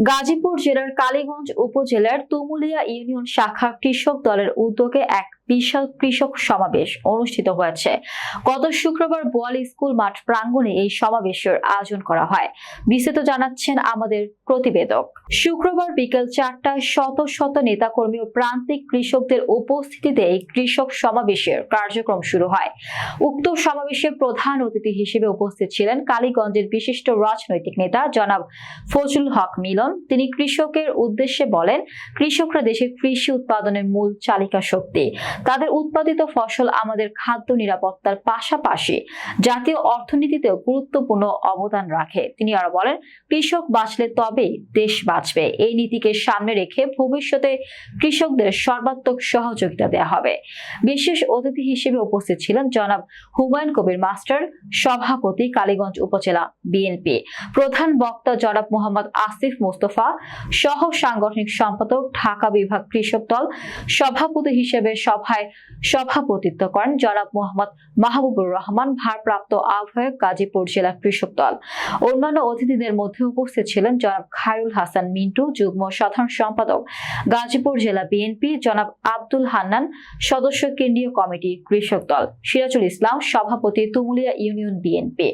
গাজীপুর জেলার কালীগঞ্জ উপজেলার তুমুলিয়া ইউনিয়ন শাখা কৃষক দলের উদ্যোগে এক বিশাল কৃষক সমাবেশ অনুষ্ঠিত হয়েছে। গত শুক্রবার বোয়ালি স্কুল মাঠ প্রাঙ্গণে এই সমাবেশের আয়োজন করা হয়। বিস্তারিত জানাচ্ছেন আমাদের প্রতিবেদক। শুক্রবার বিকেল চারটায় শত শত নেতাকর্মী ও প্রান্তিক কৃষকদের উপস্থিতিতে এই কৃষক সমাবেশের কার্যক্রম শুরু হয়। উক্ত সমাবেশে প্রধান অতিথি হিসেবে উপস্থিত ছিলেন কালীগঞ্জের বিশিষ্ট রাজনৈতিক নেতা জনাব ফজলুল হক মিলন। তিনি কৃষকের উদ্দেশ্যে বলেন, কৃষকরা দেশের কৃষি উৎপাদনের মূল চালিকা শক্তি। তাদের উৎপাদিত ফসল আমাদের খাদ্য নিরাপত্তার পাশাপাশি জাতীয় অর্থনীতিতেও গুরুত্বপূর্ণ অবদান রাখে। তিনি আরও বলেন, কৃষক বাঁচলে তবেই দেশ বাঁচবে। এই নীতিকে সামনে রেখে ভবিষ্যতে কৃষকদের সর্বাত্মক সহযোগিতা দেওয়া হবে। বিশেষ অতিথি হিসেবে উপস্থিত ছিলেন জনাব হুমায়ুন কবির মাস্টার, সভাপতি কালীগঞ্জ উপজেলা বিএনপি প্রধান বক্তা জনাব মোহাম্মদ আসিফ মোস্তফা সহ সাংগঠনিক সম্পাদক ঢাকা বিভাগ কৃষক দল, সভাপতি হিসেবে সভায় সভাপতিত্ব করেন জনাব মোহাম্মদ মাহবুবুর রহমান, ভারপ্রাপ্ত আহ্বায়ক গাজীপুর জেলা কৃষক দল। অন্যান্য অতিথিদের মধ্যে উপস্থিত ছিলেন জনাব খায়রুল হাসান মিন্টু, যুগ্ম সাধারণ সম্পাদক গাজীপুর জেলা বিএনপি, জনাব আব্দুল হান্নান, সদস্য কেন্দ্রীয় কমিটি কৃষক দল। সিরাজুল ইসলাম, সভাপতি তুমুলিয়া ইউনিয়ন বিএনপি।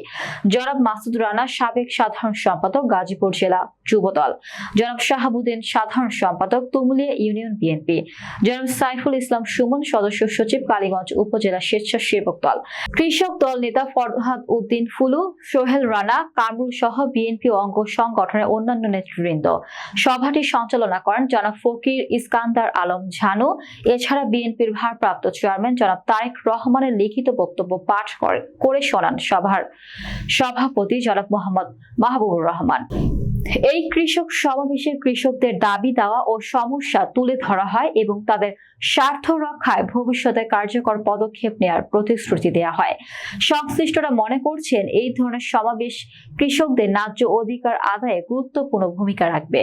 জনাব মাসুদ রানা, সাবেক সাধারণ সম্পাদক গাজীপুর জেলা যুব দল জনাব শাহাবুদ্দিন, সাধারণ সম্পাদক, তুমুলিয়া ইউনিয়ন বিএনপি। জনাব সাইফুল ইসলাম সুমন, সদস্য সচিব, কালীগঞ্জ উপজেলা স্বেচ্ছাসেবক দল। কৃষক দল নেতা ফরহাদ উদ্দিন, ফুলু, সোহেল রানা, কামরুল সহ বিএনপি অঙ্গ সংগঠনের অন্যান্য নেতৃবৃন্দ। সভাটি সঞ্চালনা করেন জনাব ফকির ইস্কান্দার আলম ঝানু। এছাড়া বিএনপির ভারপ্রাপ্ত চেয়ারম্যান জনাব তারেক রহমানের লিখিত বক্তব্য পাঠ করে শোনান সভার সভাপতি জনাব মোহাম্মদ মাহবুবুর রহমান। এই কৃষক সমাবেশে কৃষকদের দাবি দেওয়া ও সমস্যা তুলে ধরা হয় এবং তাদের স্বার্থ রক্ষায় ভবিষ্যতে কার্যকর পদক্ষেপ নেওয়ার প্রতিশ্রুতি দেওয়া হয়। সংশ্লিষ্টরা মনে করছেন এই ধরনের সমাবেশ কৃষকদের ন্যায্য অধিকার আদায়ে গুরুত্বপূর্ণ ভূমিকা রাখবে।